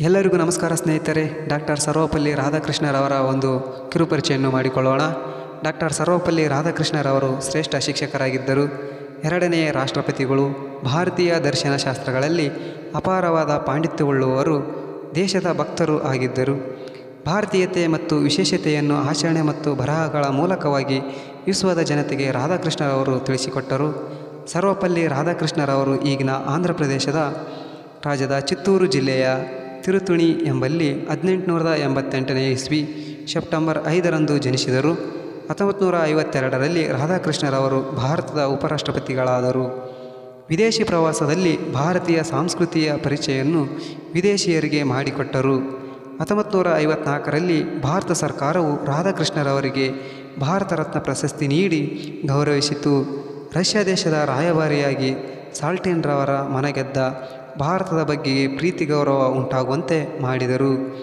ಎಲ್ಲರಿಗೂ ನಮಸ್ಕಾರ ಸ್ನೇಹಿತರೆ, ಡಾಕ್ಟರ್ ಸರ್ವಪಲ್ಲಿ ರಾಧಾಕೃಷ್ಣರವರ ಒಂದು ಕಿರುಪರಿಚಯನ್ನು ಮಾಡಿಕೊಳ್ಳೋಣ. ಡಾಕ್ಟರ್ ಸರ್ವಪಲ್ಲಿ ರಾಧಾಕೃಷ್ಣರವರು ಶ್ರೇಷ್ಠ ಶಿಕ್ಷಕರಾಗಿದ್ದರು. ಎರಡನೆಯ ರಾಷ್ಟ್ರಪತಿಗಳು ಭಾರತೀಯ ದರ್ಶನಶಾಸ್ತ್ರಗಳಲ್ಲಿ ಅಪಾರವಾದ ಪಾಂಡಿತ್ಯವುಳ್ಳುವರು ದೇಶದ ಭಕ್ತರು ಆಗಿದ್ದರು. ಭಾರತೀಯತೆ ಮತ್ತು ವಿಶೇಷತೆಯನ್ನು ಆಚರಣೆ ಮತ್ತು ಬರಹಗಳ ಮೂಲಕವಾಗಿ ವಿಶ್ವದ ಜನತೆಗೆ ರಾಧಾಕೃಷ್ಣರವರು ತಿಳಿಸಿಕೊಟ್ಟರು. ಸರ್ವಪಲ್ಲಿ ರಾಧಾಕೃಷ್ಣರವರು ಈಗಿನ ಆಂಧ್ರ ಪ್ರದೇಶದ ರಾಜ್ಯದ ಚಿತ್ತೂರು ಜಿಲ್ಲೆಯ ತಿರುತುಣಿ ಎಂಬಲ್ಲಿ ಹದಿನೆಂಟುನೂರ ಎಂಬತ್ತೆಂಟನೇ ಇಸ್ವಿ ಸೆಪ್ಟೆಂಬರ್ ಐದರಂದು ಜನಿಸಿದರು. ಹತ್ತೊಂಬತ್ತು ನೂರ ಐವತ್ತೆರಡರಲ್ಲಿ ರಾಧಾಕೃಷ್ಣರವರು ಭಾರತದ ಉಪರಾಷ್ಟ್ರಪತಿಗಳಾದರು. ವಿದೇಶಿ ಪ್ರವಾಸದಲ್ಲಿ ಭಾರತೀಯ ಸಾಂಸ್ಕೃತಿಯ ಪರಿಚಯವನ್ನು ವಿದೇಶಿಯರಿಗೆ ಮಾಡಿಕೊಟ್ಟರು. ಹತ್ತೊಂಬತ್ತು ನೂರ ಐವತ್ನಾಲ್ಕರಲ್ಲಿ ಭಾರತ ಸರ್ಕಾರವು ರಾಧಾಕೃಷ್ಣರವರಿಗೆ ಭಾರತ ರತ್ನ ಪ್ರಶಸ್ತಿ ನೀಡಿ ಗೌರವಿಸಿತು. ರಷ್ಯಾ ದೇಶದ ರಾಯಭಾರಿಯಾಗಿ ಸಾಲ್ಟಿನ್ರವರ ಮನಗೆದ್ದ ಭಾರತದ ಬಗ್ಗೆ ಪ್ರೀತಿ ಗೌರವ ಉಂಟಾಗುವಂತೆ ಮಾಡಿದರು.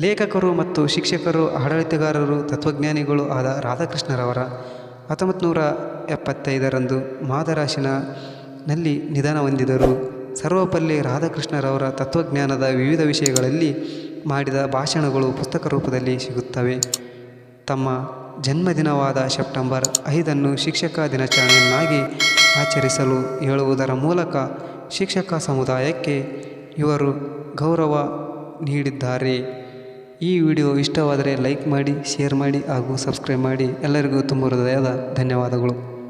ಲೇಖಕರು ಮತ್ತು ಶಿಕ್ಷಕರು, ಆಡಳಿತಗಾರರು, ತತ್ವಜ್ಞಾನಿಗಳು ಆದ ರಾಧಾಕೃಷ್ಣರವರ ಹತ್ತೊಂಬತ್ತು ನೂರ ಎಪ್ಪತ್ತೈದರಂದು ಮಾದರಾಶಿನಲ್ಲಿ ನಿಧನ ಹೊಂದಿದರು. ಸರ್ವಪಲ್ಲಿ ರಾಧಾಕೃಷ್ಣರವರ ತತ್ವಜ್ಞಾನದ ವಿವಿಧ ವಿಷಯಗಳಲ್ಲಿ ಮಾಡಿದ ಭಾಷಣಗಳು ಪುಸ್ತಕ ರೂಪದಲ್ಲಿ ಸಿಗುತ್ತವೆ. ತಮ್ಮ ಜನ್ಮದಿನವಾದ ಸೆಪ್ಟೆಂಬರ್ ಐದನ್ನು ಶಿಕ್ಷಕ ದಿನಾಚರಣೆಯನ್ನಾಗಿ ಆಚರಿಸಲು ಹೇಳುವುದರ ಮೂಲಕ ಶಿಕ್ಷಕ ಸಮುದಾಯಕ್ಕೆ ಇವರು ಗೌರವ ನೀಡಿದ್ದಾರೆ. ಈ ವಿಡಿಯೋ ಇಷ್ಟವಾದರೆ ಲೈಕ್ ಮಾಡಿ, ಶೇರ್ ಮಾಡಿ ಹಾಗೂ ಸಬ್ಸ್ಕ್ರೈಬ್ ಮಾಡಿ. ಎಲ್ಲರಿಗೂ ತುಂಬ ಹೃದಯದ ಧನ್ಯವಾದಗಳು.